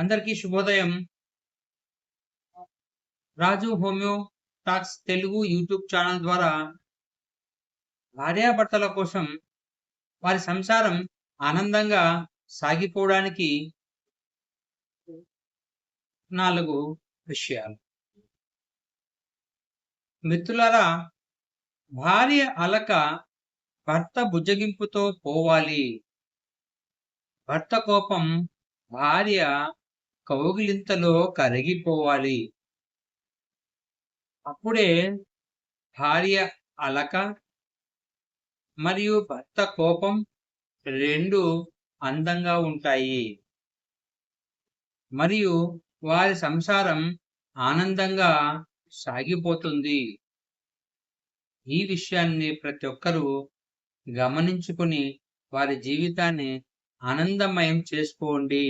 అందరికీ శుభోదయం. Raju homeo talks Telugu YouTube channel ద్వారా భార్యాభర్తల కోసం వారి సంసారం ఆనందంగా సాగిపోవడానికి నాలుగు విషయాలు. మిత్రులారా భార్య అలక భర్త బుజ్జగింపుతో పోవాలి. భర్త కోపం భార్య కౌగిలింతలో కరిగిపోవాలి. అప్పుడే భార్య అలక మరియు భర్త కోపం రెండు అందంగా ఉంటాయి. మరియు వారి సంసారం ఆనందంగా సాగిపోతుంది. ఈ విషయాన్ని ప్రతి ఒక్కరూ గమనించుకుని వారి జీవితాన్ని ఆనందమయం చేసుకోండి.